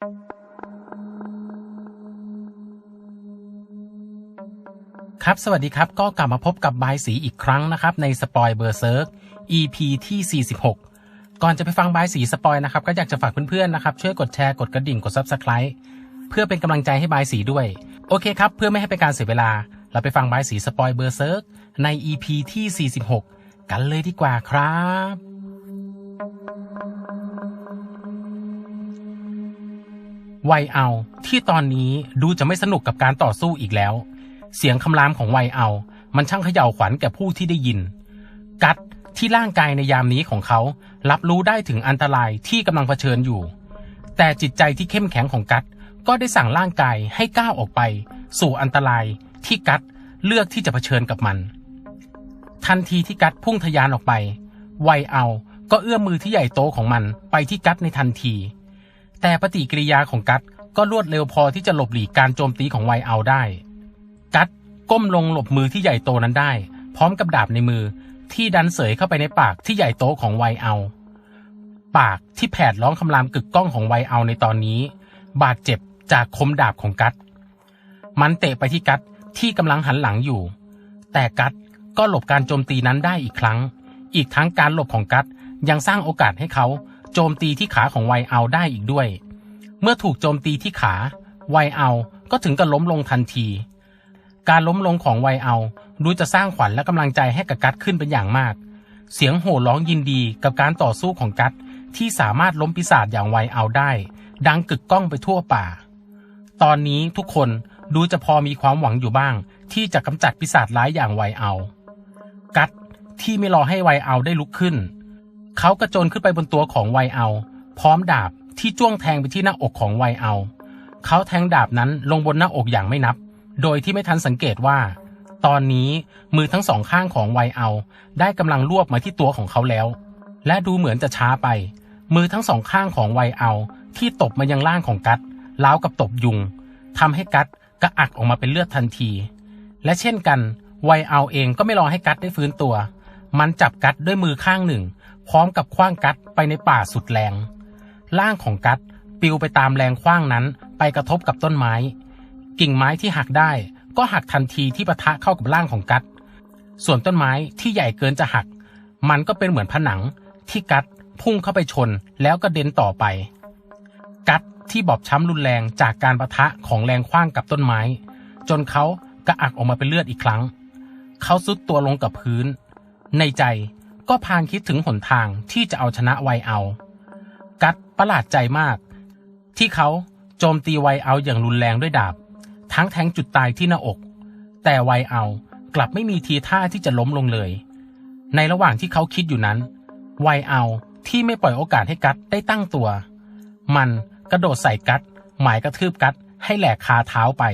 ครับ สวัสดีครับ ก็กลับมาพบกับบายสีอีกครั้งนะครับ ในสปอยเบอร์เซิร์ก EP ที่ 46 ก่อนจะไปฟังบายสีสปอยนะครับ ก็อยากจะฝากเพื่อนๆนะครับ ช่วยกดแชร์กดกระดิ่งกด Subscribe เพื่อเป็นกำลังใจให้บายสีด้วย โอเคครับ เพื่อไม่ให้เป็นการเสียเวลา เราไปฟังบายสีสปอยเบอร์เซิร์กใน EP ที่ 46 กันเลยดีกว่าครับ ไวเอาที่ตอนนี้ดูจะไม่สนุกกับการต่อสู้อีกแล้ว เสียงคำรามของไวเอา มันช่างเขย่าขวัญแก่ผู้ที่ได้ยิน กัดที่ร่างกายในยามนี้ของเขา รับรู้ได้ถึงอันตรายที่กำลังเผชิญอยู่ แต่จิตใจที่เข้มแข็งของกัดก็ได้สั่งร่างกายให้ก้าวออกไป สู่อันตรายที่กัดเลือกที่จะเผชิญกับมัน ทันทีที่กัดพุ่งทะยานออกไป ไวเอาก็เอื้อมมือที่ใหญ่โตของมันไปที่กัดในทันที แต่ปฏิกิริยาของกัดก็รวดเร็วพอที่จะหลบหลีกการโจมตีของไวเอาได้ กัดก้มลงหลบมือที่ใหญ่โตนั้นได้ พร้อมกับดาบในมือที่ดันเสยเข้าไปในปากที่ใหญ่โตของไวเอา ปากที่แผดร้องคำรามกึกก้องของไวเอาในตอนนี้ บาดเจ็บจากคมดาบของกัดมันเตะไปที่กัดที่กำลังหันหลังอยู่ แต่กัดก็หลบการโจมตีนั้นได้อีกครั้ง อีกทั้งการหลบของกัดยังสร้างโอกาสให้เขา โจมตีที่ขาของไวเอาได้อีกด้วย เมื่อถูกโจมตีที่ขาไวเอาก็ถึงกับล้มลงทันที การล้มลงของไวเอาดูจะสร้างขวัญและกำลังใจให้กับกัดขึ้นเป็นอย่างมาก เสียงโห่ร้องยินดีกับการต่อสู้ของกัดที่สามารถล้มปีศาจอย่างไวเอาได้ ดังกึกก้องไปทั่วป่า ตอนนี้ทุกคนดูจะพอมีความหวังอยู่บ้าง ที่จะกำจัดปีศาจร้ายอย่างไวเอา กัดที่ไม่รอให้ไวเอาได้ลุกขึ้น เขากระโจนขึ้นไปบนตัวของไวเอา พร้อมดาบที่จ้วงแทงไปที่หน้าอกของไวเอา เขาแทงดาบนั้นลงบนหน้าอกอย่างไม่นับ โดยที่ไม่ทันสังเกตว่า ตอนนี้มือทั้งสองข้างของไวเอา ได้กำลังรวบมาที่ตัวของเขาแล้ว และดูเหมือนจะช้าไป มือทั้งสองข้างของไวเอาที่ตบมายังล่างของกัดล้าวกับตบยุงทำให้กัดกระอักออกมาเป็นเลือดทันที และเช่นกันไวเอาเองก็ไม่รอให้กัดได้ฟื้นตัว มันจับกัดด้วยมือข้างหนึ่ง พร้อมกับคว้างกัดไปในป่าสุดแรงล่างของกัดปลิวไปตามแรงคว้างนั้นไปกระทบกับต้นไม้ กิ่งไม้ที่หักได้ก็หักทันทีที่ปะทะเข้ากับล่างของกัด ส่วนต้นไม้ที่ใหญ่เกินจะหัก มันก็เป็นเหมือนผนังที่กัดพุ่งเข้าไปชนแล้วก็เด็นต่อไป กัดที่บอบช้ำรุนแรงจากการปะทะของแรงคว้างกับต้นไม้ จนเขากระอักออกมาเป็นเลือดอีกครั้ง เขาซุดตัวลงกับพื้น ในใจ ก็พางคิดถึงหนทางที่จะเอาชนะไวเอา กัดประหลาดใจมาก ที่เขาโจมตีไวเอาอย่างรุนแรงด้วยดาบ ทั้งแทงจุดตายที่หน้าอก แต่ไวเอากลับไม่มีทีท่าที่จะล้มลงเลย ในระหว่างที่เขาคิดอยู่นั้น ไวเอาที่ไม่ปล่อยโอกาสให้กัดได้ตั้งตัว มันกระโดดใส่กัด หมายกระทืบกัดให้แหลกคาเท้าไป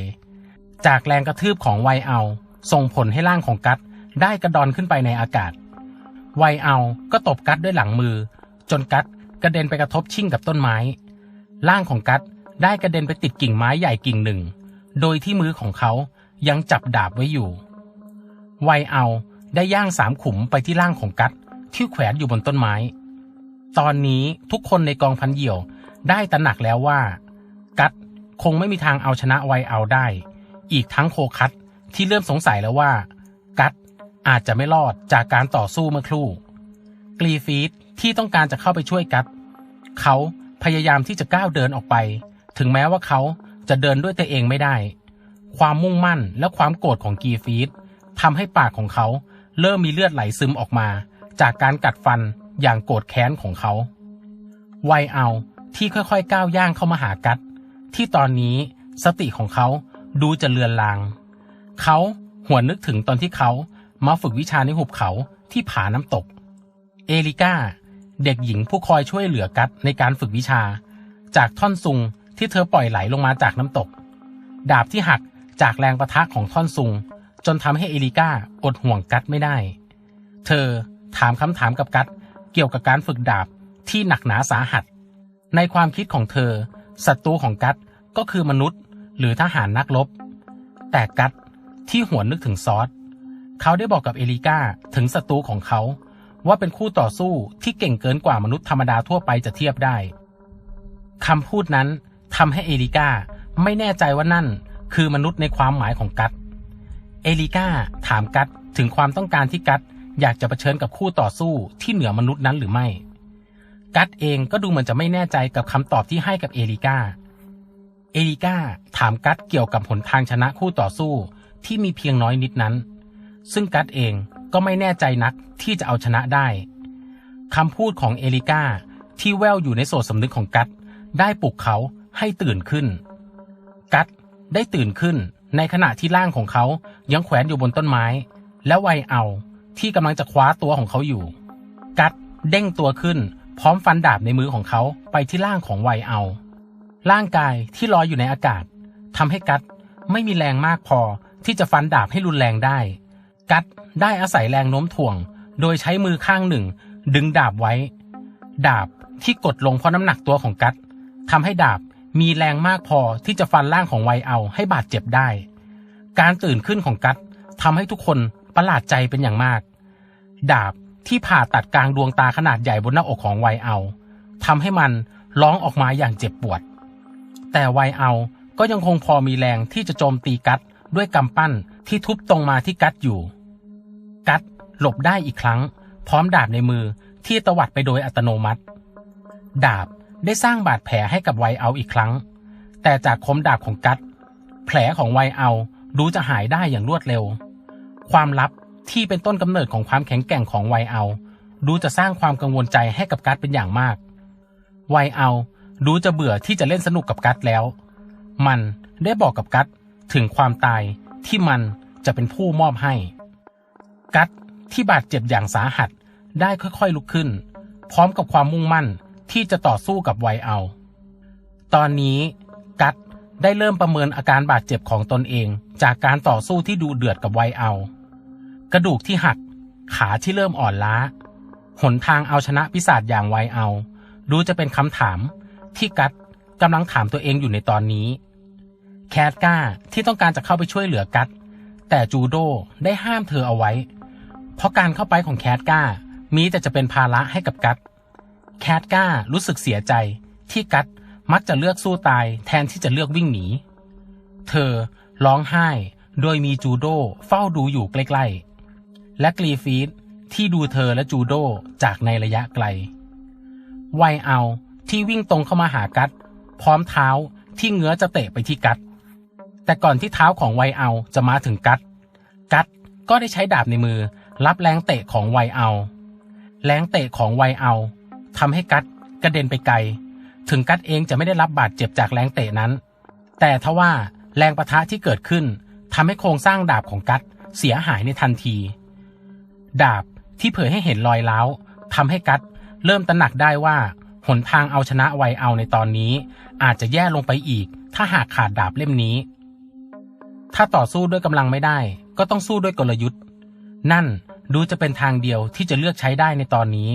จากแรงกระทืบของไวเอา ส่งผลให้ร่างของกัดได้กระดอนขึ้นไปในอากาศ ไวเอาก็ตบกัดด้วยหลังมือ จนกัดกระเด็นไปกระทบชิ่งกับต้นไม้ ร่างของกัดได้กระเด็นไปติดกิ่งไม้ใหญ่กิ่งหนึ่ง โดยที่มือของเขายังจับดาบไว้อยู่ ไวเอาได้ย่างสามขุมไปที่ร่างของกัดที่แขวนอยู่บนต้นไม้ ตอนนี้ทุกคนในกองพันเหยี่ยวได้ตระหนักแล้วว่า กัดคงไม่มีทางเอาชนะไวเอาได้ อีกทั้งโคคัตที่เริ่มสงสัยแล้วว่า อาจจะไม่รอดจากการต่อสู้เมื่อครู่ กรีฟีดที่ต้องการจะเข้าไปช่วยกัดเขาพยายามที่จะก้าวเดินออกไป ถึงแม้ว่าเขาจะเดินด้วยตัวเองไม่ได้ ความมุ่งมั่นและความโกรธของกีฟีดทำให้ปากของเขาเริ่มมีเลือดไหลซึมออกมา จากการกัดฟันอย่างโกรธแค้นของเขาไวเอาที่ค่อยๆก้าวย่างเข้ามาหากัดที่ตอนนี้สติของเขาดูจะเลือนลาง เขาหัวนนึกถึงตอนที่เขา มาฝึกวิชาในหุบเขาที่ผาน้ำตก เอลิก้า เด็กหญิงผู้คอยช่วยเหลือกัดในการฝึกวิชา จากท่อนซุงที่เธอปล่อยไหลลงมาจากน้ำตก ดาบที่หักจากแรงประทะของท่อนซุง จนทำให้เอลิก้าอดห่วงกัดไม่ได้ เธอถามคำถามกับกัดเกี่ยวกับการฝึกดาบที่หนักหนาสาหัส ในความคิดของเธอศัตรูของกัดก็คือมนุษย์หรือทหารนักรบแต่กัดที่หวนนึกถึงซอส เขาได้บอกกับเอลิก้าถึงศัตรูของเขา ว่าเป็นคู่ต่อสู้ที่เก่งเกินกว่ามนุษย์ธรรมดาทั่วไปจะเทียบได้คำพูดนั้นทำให้เอลิก้าไม่แน่ใจว่านั่นคือมนุษย์ในความหมายของกัตเอลิก้าถามกัตถึงความต้องการที่กัตอยากจะเผชิญกับคู่ต่อสู้ที่เหนือมนุษย์นั้นหรือไม่ กัตเองก็ดูเหมือนจะไม่แน่ใจกับคำตอบที่ให้กับเอลิก้า เอลิก้าถามกัตเกี่ยวกับหนทางชนะคู่ต่อสู้ที่มีเพียงน้อยนิดนั้น ซึ่งกัตเองก็ไม่แน่ใจนักที่จะเอาชนะได้คำพูดของเอลิก้าที่แววอยู่ในโสดสำนึกของกัตได้ปลุกเขาให้ตื่นขึ้น กัตได้ตื่นขึ้นในขณะที่ร่างของเขายังแขวนอยู่บนต้นไม้ และไวเอาที่กำลังจะคว้าตัวของเขาอยู่ กัตเด้งตัวขึ้น พร้อมฟันดาบในมือของเขาไปที่ร่างของไวเอา ร่างกายที่ลอยอยู่ในอากาศทำให้กัตไม่มีแรงมากพอที่จะฟันดาบให้รุนแรงได้ กัตได้อาศัยแรงโน้มถ่วง โดยใช้มือข้างหนึ่ง ดึงดาบไว้ ดาบที่กดลงเพราะน้ำหนักตัวของกัตทำให้ดาบมีแรงมากพอที่จะฟันร่างของไวเอาให้บาดเจ็บได้ การตื่นขึ้นของกัตทำให้ทุกคนประหลาดใจเป็นอย่างมาก ดาบที่ผ่าตัดกลางดวงตาขนาดใหญ่บนหน้าอกของไวเอาทำให้มันร้องออกมาอย่างเจ็บปวด แต่ไวเอาก็ยังคงพอมีแรงที่จะโจมตีกัตด้วยกำปั้นที่ทุบตรงมาที่กัตอยู่ กัตหลบได้อีกครั้ง พร้อมดาบในมือที่ตวัดไปโดยอัตโนมัติ ดาบได้สร้างบาดแผลให้กับไวเอาอีกครั้ง แต่จากคมดาบของกัตแผลของไวเอาดูจะหายได้อย่างรวดเร็ว ความลับที่เป็นต้นกำเนิดของความแข็งแกร่งของไวเอาดูจะสร้างความกังวลใจให้กับกัตเป็นอย่างมากไวเอาดูจะเบื่อที่จะเล่นสนุกกับกัตแล้ว มันได้บอกกับกัตถึงความตายที่มันจะเป็นผู้มอบให้ กัตที่บาดเจ็บอย่างสาหัสได้ค่อยๆลุกขึ้น พร้อมกับความมุ่งมั่นที่จะต่อสู้กับไวเอา ตอนนี้กัตได้เริ่มประเมินอาการบาดเจ็บของตนเองจากการต่อสู้ที่ดูเดือดกับไวเอา กระดูกที่หัก ขาที่เริ่มอ่อนล้า หนทางเอาชนะปีศาจอย่างไวเอา ดูจะเป็นคำถามที่กัตกำลังถามตัวเองอยู่ในตอนนี้ แคทก้าที่ต้องการจะเข้าไปช่วยเหลือกัตแต่จูโดได้ห้ามเธอเอาไว้ เพราะการเข้าไปของแคทก้ามีแต่จะเป็นภาระให้กับกัตแคทก้ารู้สึกเสียใจที่กัตมักจะเลือกสู้ตายแทนที่จะเลือกวิ่งหนี เธอร้องไห้โดยมีจูโดเฝ้าดูอยู่ใกล้ๆ และกรีฟีดที่ดูเธอและจูโดจากในระยะไกล ไวเอาที่วิ่งตรงเข้ามาหากัตพร้อมเท้าที่เงื้อจะเตะไปที่กัตแต่ก่อนที่เท้าของไวเอาจะมาถึงกัตกัตก็ได้ใช้ดาบในมือ รับแรงเตะของไวเอา แรงเตะของไวเอาทำให้กัตกระเด็นไปไกล ถึงกัตเองจะไม่ได้รับบาดเจ็บจากแรงเตะนั้น แต่ทว่าแรงประทะที่เกิดขึ้นทำให้โครงสร้างดาบของกัตเสียหายในทันที ดาบที่เผยให้เห็นรอยร้าวทำให้กัตเริ่มตระหนักได้ว่าหนทางเอาชนะไวเอาในตอนนี้ อาจจะแย่ลงไปอีก ถ้าหากขาดดาบเล่มนี้ ถ้าต่อสู้ด้วยกำลังไม่ได้ ก็ต้องสู้ด้วยกลยุทธ์ นั่น ดูจะเป็นทางเดียวที่จะเลือกใช้ได้ในตอนนี้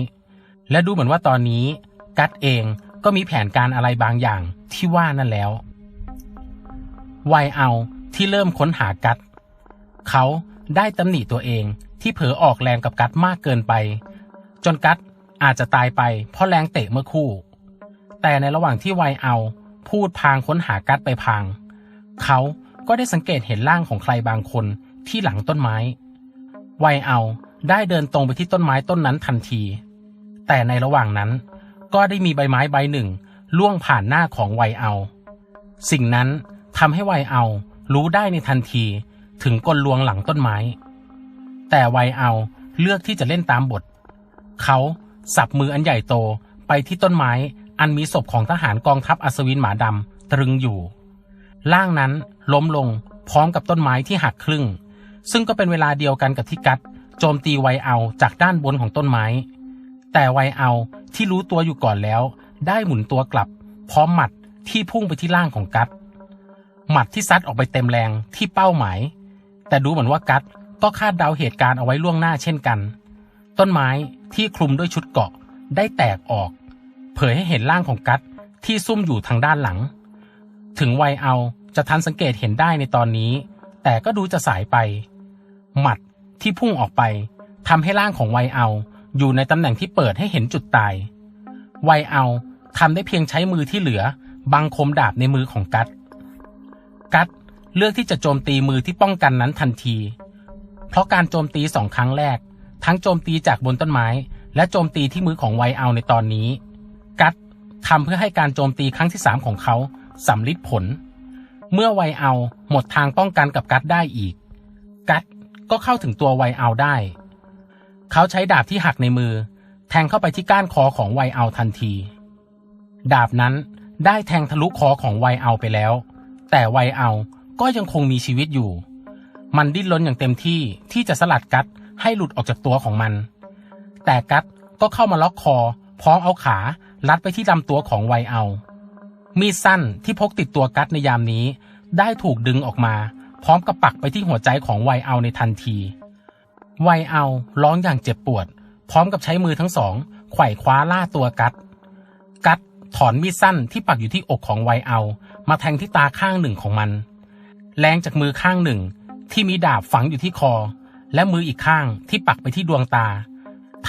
และดูเหมือนว่าตอนนี้กัตเองก็มีแผนการอะไรบางอย่างที่ว่านั่นแล้วไวเอาที่เริ่มค้นหากัตเขาได้ตำหนิตัวเองที่เผลอออกแรงกับกัตมากเกินไป จนกัตอาจจะตายไปเพราะแรงเตะเมื่อคู่ แต่ในระหว่างที่ไวเอาพูดพางค้นหากัตไปพาง เขาก็ได้สังเกตเห็นร่างของใครบางคนที่หลังต้นไม้ ไวเอาได้เดินตรงไปที่ต้นไม้ต้นนั้นทันที แต่ในระหว่างนั้น ก็ได้มีใบไม้ใบหนึ่งล่วงผ่านหน้าของไวเอา สิ่งนั้นทำให้ไวเอารู้ได้ในทันทีถึงกลลวงหลังต้นไม้ แต่ไวเอาเลือกที่จะเล่นตามบท เขาสับมืออันใหญ่โตไปที่ต้นไม้อันมีศพของทหารกองทัพอัศวินหมาดำตรึงอยู่ร่างนั้นล้มลงพร้อมกับต้นไม้ที่หักครึ่ง ซึ่งก็เป็นเวลาเดียวกันกับที่กัดโจมตีไวเอาจากด้านบนของต้นไม้ แต่ไวเอาที่รู้ตัวอยู่ก่อนแล้ว ได้หมุนตัวกลับ พร้อมหมัดที่พุ่งไปที่ร่างของกัดหมัดที่ซัดออกไปเต็มแรงที่เป้าหมาย แต่ดูเหมือนว่ากัดก็คาดเดาเหตุการณ์เอาไว้ล่วงหน้าเช่นกัน ต้นไม้ที่คลุมด้วยชุดเกาะได้แตกออก เผยให้เห็นร่างของกัดที่ซุ่มอยู่ทางด้านหลัง ถึงไวเอาจะทันสังเกตเห็นได้ในตอนนี้ แต่ก็ดูจะสายไป หมัดที่พุ่งออกไปทำให้ร่างของไวเอา อยู่ในตำแหน่งที่เปิดให้เห็นจุดตาย ไวเอาทำได้เพียงใช้มือที่เหลือ บังคมดาบในมือของกัตกัตเลือกที่จะโจมตีมือที่ป้องกันนั้นทันที เพราะการโจมตีสองครั้งแรก ทั้งโจมตีจากบนต้นไม้ และโจมตีที่มือของไวเอาในตอนนี้ กัตทำเพื่อให้การโจมตีครั้งที่สามของเขาสำลิดผล เมื่อไวเอาหมดทางป้องกันกับกัตได้อีก ก็เข้าถึงตัวไวเอาได้ เขาใช้ดาบที่หักในมือ แทงเข้าไปที่ก้านคอของไวเอาทันที ดาบนั้นได้แทงทะลุคอของไวเอาไปแล้ว แต่ไวเอาก็ยังคงมีชีวิตอยู่ มันดิ้นรนอย่างเต็มที่ที่จะสลัดกัตให้หลุดออกจากตัวของมัน แต่กัตก็เข้ามาล็อกคอ พร้อมเอาขาลัดไปที่ลำตัวของไวเอา มีดสั้นที่พกติดตัวกัตในยามนี้ ได้ถูกดึงออกมา พร้อมกับปักไปที่หัวใจของไวเอาในทันที ไวเอาร้องอย่างเจ็บปวด พร้อมกับใช้มือทั้งสองไขว่คว้าล่าตัวกัตกัตถอนมีดสั้นที่ปักอยู่ที่อกของไวเอา มาแทงที่ตาข้างหนึ่งของมัน แรงจากมือข้างหนึ่ง ที่มีดาบฝังอยู่ที่คอ และมืออีกข้างที่ปักไปที่ดวงตา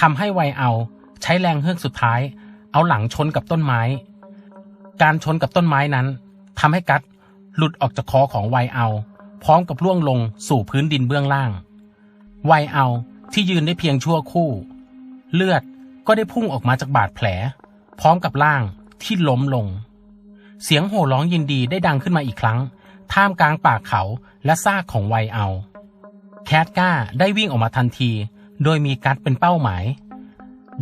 ทำให้ไวเอา ใช้แรงเฮือกสุดท้าย เอาหลังชนกับต้นไม้ การชนกับต้นไม้นั้นทำให้กัตหลุดออกจากคอของไวเอา พร้อมกับล่วงลงสู่พื้นดินเบื้องล่าง ไวเอาที่ยืนได้เพียงชั่วคู่ เลือดก็ได้พุ่งออกมาจากบาดแผล พร้อมกับร่างที่ล้มลง เสียงโห่ร้องยินดีได้ดังขึ้นมาอีกครั้ง ท่ามกลางป่าเขาและซากของไวเอา แคทก้าได้วิ่งออกมาทันที โดยมีกัตเป็นเป้าหมาย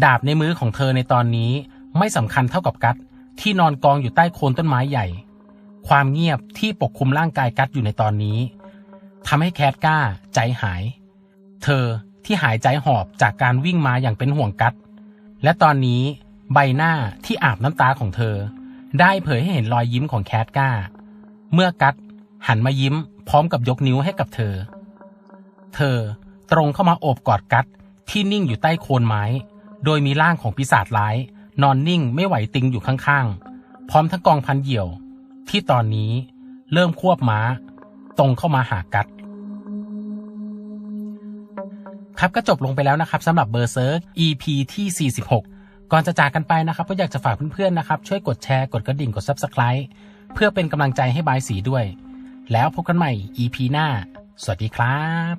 ดาบในมือของเธอในตอนนี้ไม่สำคัญเท่ากับกัตที่นอนกองอยู่ใต้โคนต้นไม้ใหญ่ ความเงียบที่ปกคลุมร่างกายกัตอยู่ในตอนนี้ทำให้แคทก้าใจหาย เธอที่หายใจหอบจากการวิ่งมาอย่างเป็นห่วงกัตและตอนนี้ใบหน้าที่อาบน้ำตาของเธอ ได้เผยให้เห็นรอยยิ้มของแคทก้า เมื่อกัตหันมายิ้มพร้อมกับยกนิ้วให้กับเธอ เธอตรงเข้ามาโอบกอดกัตที่นิ่งอยู่ใต้โคนไม้ โดยมีร่างของปีศาจร้าย นอนนิ่งไม่ไหวติงอยู่ข้างๆ พร้อมทั้งกองพันเหยี่ยว ที่ตอนนี้เริ่มควบม้า ตรงเข้ามาหากัตครับก็จบลงไปแล้วนะครับสำหรับเบอร์เซิร์ก EP ที่ 46 ก่อนจะจากกันไปนะครับ ก็อยากจะฝากเพื่อนๆนะครับ ช่วยกดแชร์กดกระดิ่งกด Subscribe เพื่อเป็นกำลังใจให้บายสีด้วย แล้วพบกันใหม่ EP หน้า สวัสดีครับ